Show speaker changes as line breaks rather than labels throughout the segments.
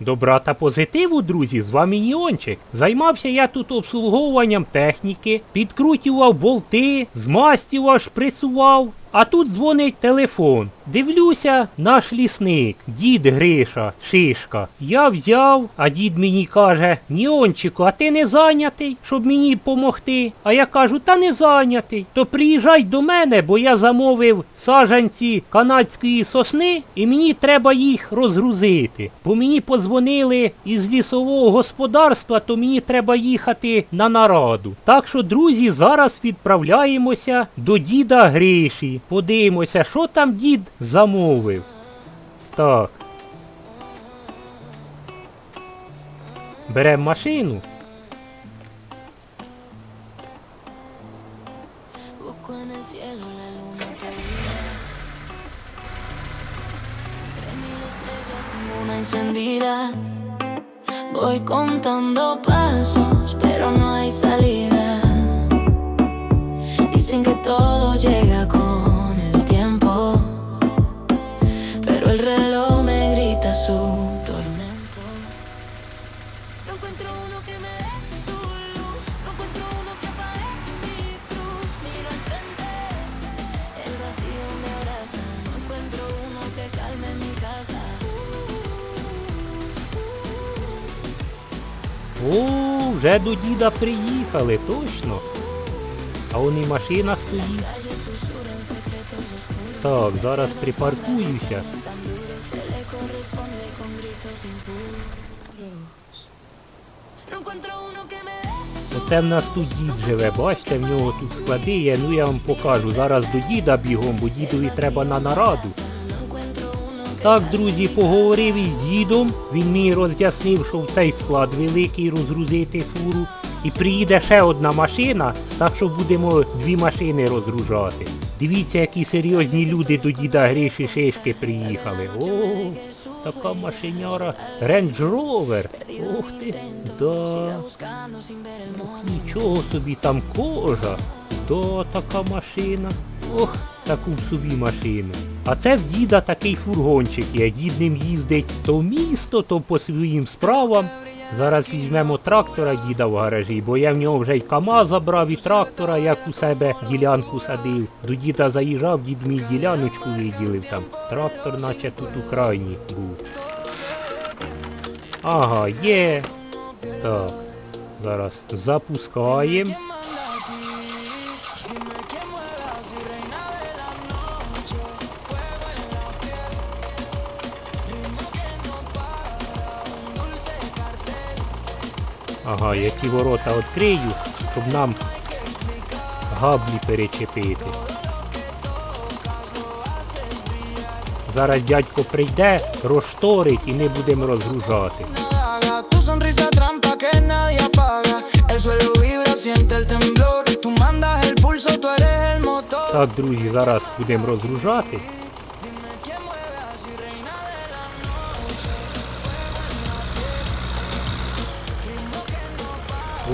Добра та позитиву, друзі, з вами Ніончик. Займався я тут обслуговуванням техніки, підкрутював болти, змастював, шприцював. А тут дзвонить телефон. Дивлюся, наш лісник, дід Гриша, шишка. Я взяв, а дід мені каже: Ніончику, а ти не зайнятий, щоб мені помогти. А я кажу, та не зайнятий. То приїжджай до мене, бо я замовив саджанці канадської сосни, і мені треба їх розгрузити. Бо мені позвонили із лісового господарства, то мені треба їхати на нараду. Так що, друзі, зараз відправляємося до діда Гриші. Подивимося, що там дід замовив. Так. Беремо машину.
Encendida. Voy contando pasos, pero no hay salida. Dicen que todo llega con
вже до діда приїхали, точно. А он і машина стоїть. Так, зараз припаркуюся. Оце в нас тут дід живе, бачите, в нього тут склади є, ну я вам покажу. Зараз до діда бігом, бо дідові треба на нараду. Так, друзі, поговорив із дідом. Він мені роз'яснив, що в цей склад великий розгрузити фуру. І приїде ще одна машина, так що будемо дві машини розгружати. Дивіться, які серйозні люди до діда Гриші Шишки приїхали. О, така машиняра. Range Rover. Ох ти, да. Нічого собі там кожа. Да, така машина. Ох, таку в собі машину. А це в діда такий фургончик є. Дід ним їздить то в місто, то по своїм справам. Зараз візьмемо трактора діда в гаражі, бо я в нього вже й КАМА забрав і трактора, як у себе ділянку садив. До діда заїжджав, дід мій діляночку виділив там. Трактор, наче тут у крайній був. Ага, є. Так. Зараз запускаємо. Ага, я ці ворота відкрию, щоб нам габлі перечепити. Зараз дядько прийде, розшторить і ми будемо розгружати.
haga. Tu sonrisa trampa que
О,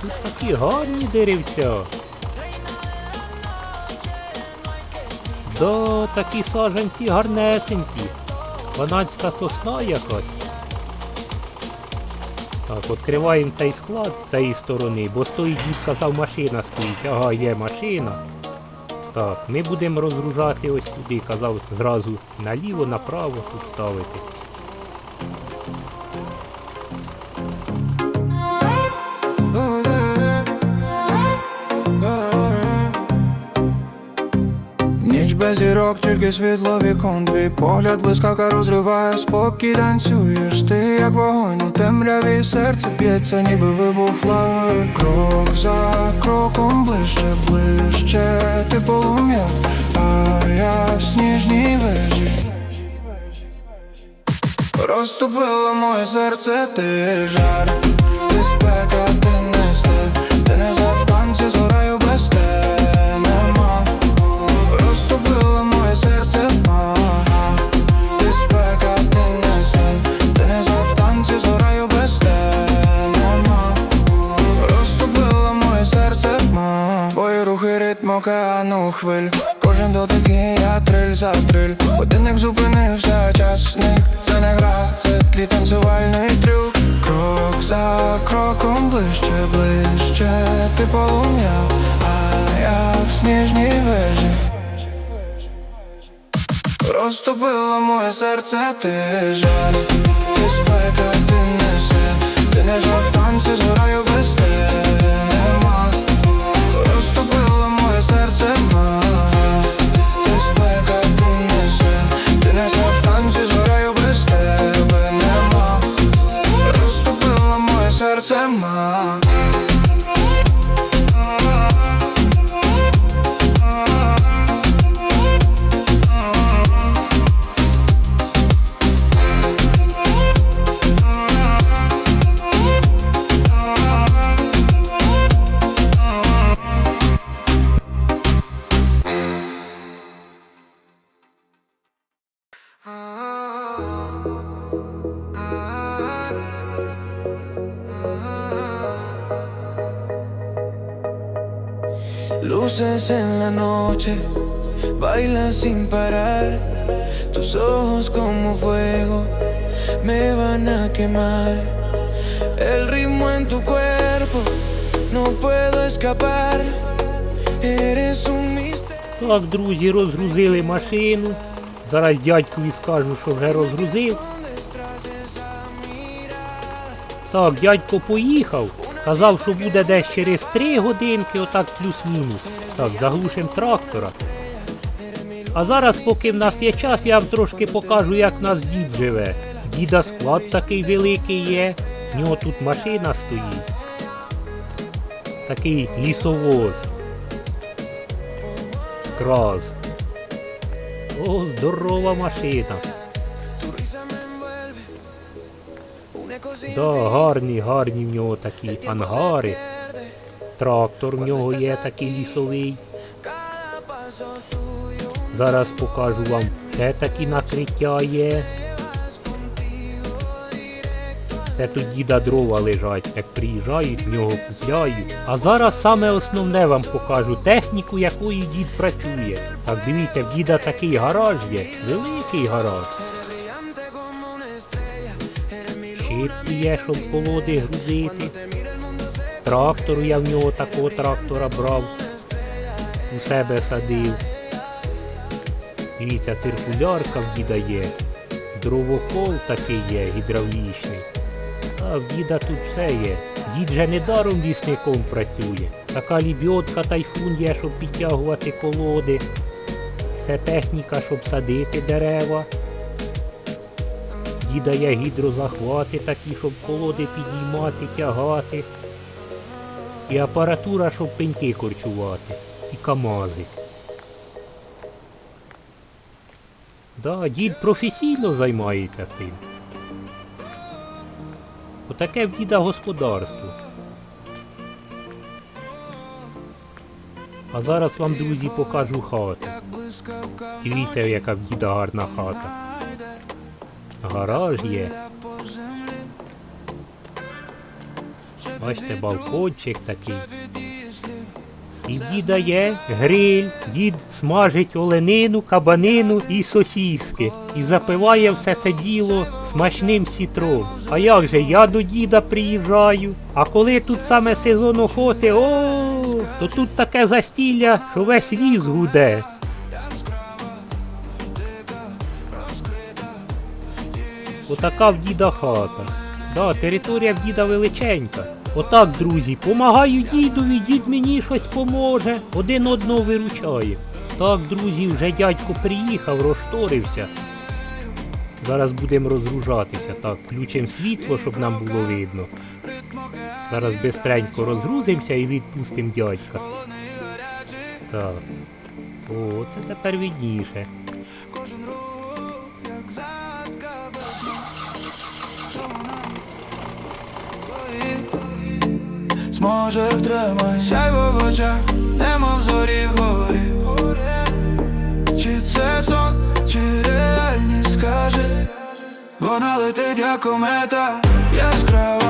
тут такі гарні деревця. Да, такі саджанці гарнесенькі. Канадська сосна якась. Так, відкриваємо цей склад з цієї сторони, бо з тої дід казав, машина стоїть. Ага, є машина. Так, ми будемо розгружати ось туди, казав зразу наліво, направо тут ставити.
Без зірок, тільки світло вікон Твій погляд блискавка розриває спокій танцюєш ти, як вогонь у темряві серце б'ється, ніби вибух лави. Крок за кроком ближче, ближче Ти полум'я, а я в сніжній вежі. Розтопило моє серце, ти жар, ти спека, ти океану хвиль. Кожен дотик я триль за триль. Годинник зупинився, час зник Це не гра, це тлі танцювальний трюк. Крок за кроком ближче, ближче Ти полум'я, а я в сніжній вежі. Розтопило моє серце, ти жаль. Ти спека, ти несе. Ти не жав танці, згораю Luces en la noche, bailas sin parar. Tus ojos como fuego me van a quemar. El ritmo en tu cuerpo, no puedo escapar. Eres un misterio.
Так, друзі, розгрузили машину. Зараз дядькові скажу, що вже розгрузив. Так, дядько поїхав. Казав, що буде десь через 3 годинки, отак плюс-мінус. Так, заглушимо трактора. А зараз, поки в нас є час, я вам трошки покажу, як в нас дід живе. Діда склад такий великий є. В нього тут машина стоїть. Такий лісовоз. Краз. О, здорова машина. Да, гарні, гарні в нього такі ангари. Трактор в нього є такий лісовий. Зараз покажу вам, ще такі накриття є. Це тут діда дрова лежать, як приїжджають, в нього купляють. А зараз саме основне вам покажу техніку, якою дід працює. Так дивіться, в діда такий гараж є, великий гараж.
Mi
є, щоб колоди грузити. Трактору я в нього такого трактора брав. У себе садив. Дивіться, циркулярка в діда є. Дровокол такий є, гідравлічний. А в діда тут все є. Дід же недаром лісником працює. Така лібьотка тайфун є, щоб підтягувати колоди. Це техніка, щоб садити дерева. Діда є гідрозахвати такі, щоб колоди підіймати, тягати. І апаратура, щоб пеньки корчувати. І камази. Да, дід професійно займається цим. Отаке в діда господарство. А зараз вам, друзі, покажу хату. Дивіться, яка в діда гарна хата. Гараж є. Бачите, балкончик такий. І діда є гриль, дід смажить оленину, кабанину і сосіски. І запиває все це діло смачним сітром. А як же, я до діда приїжджаю. А коли тут саме сезон охоти, о, то тут таке застілля, що весь ліс гуде. Отака в діда хата. Да, територія в діда величенька. Отак, друзі, помагаю дідові, дід мені щось поможе, один одного виручає. Так, друзі, вже дядько приїхав, розшторився. Зараз будемо розгружатися. Так, включимо світло, щоб нам було видно. Зараз бистренько розгрузимося і відпустимо дядька. Так. О, це тепер видніше.
Зможе втримай. Сяйво в очах, немов зорі вгорі. Чи це сон, чи реальність скаже Вона летить як комета, яскрава,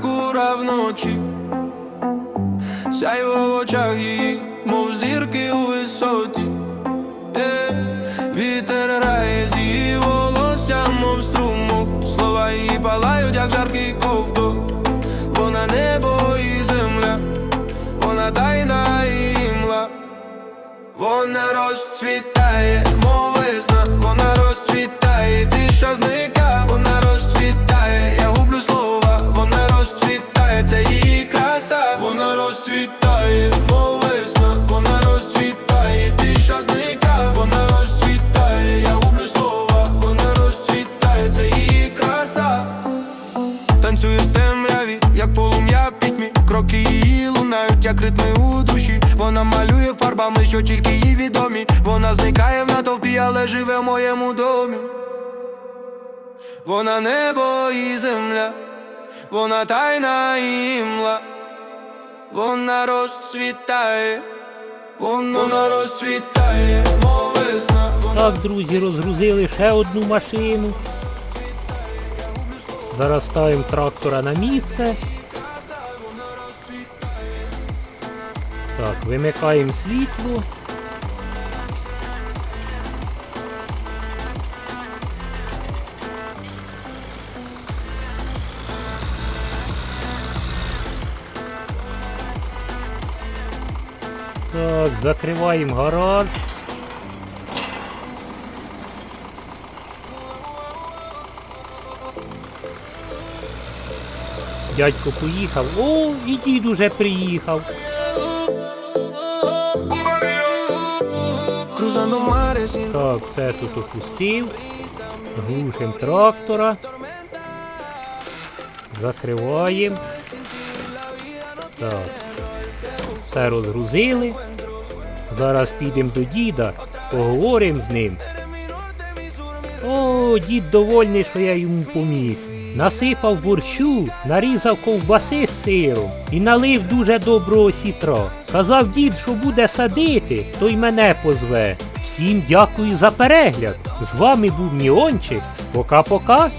як сакура вночі. Сяйво в очах її, мов зірки у висоті. Е, Вітер грає з її волоссям, мов струмок Слова її палають, як жаркий ковток Вона небо і земля, вона тайна і імла Вона розцвітає, Вона малює фарбами, що тільки їй відомі Вона зникає в натовпі, але живе в моєму домі Вона небо і земля, вона тайна і імла Вона розцвітає, вона розцвітає, мов весна
Так, друзі, розгрузили ще одну машину. Зараз ставимо трактора на місце. Так, вимикаємо світло. Так, закриваємо гараж. Дядько поїхав. О, і дід уже приїхав. Так, все тут опустив. Глушимо трактора. Закриваємо. Так. Все розгрузили. Зараз підемо до діда, поговоримо з ним. О, дід довольний, що я йому поміг. Насипав борщу, нарізав ковбаси з сиром і налив дуже доброго сітра. Сказав дід, що буде садити, то й мене позве. Всім дякую за перегляд. З вами був Ніончик. Пока-пока.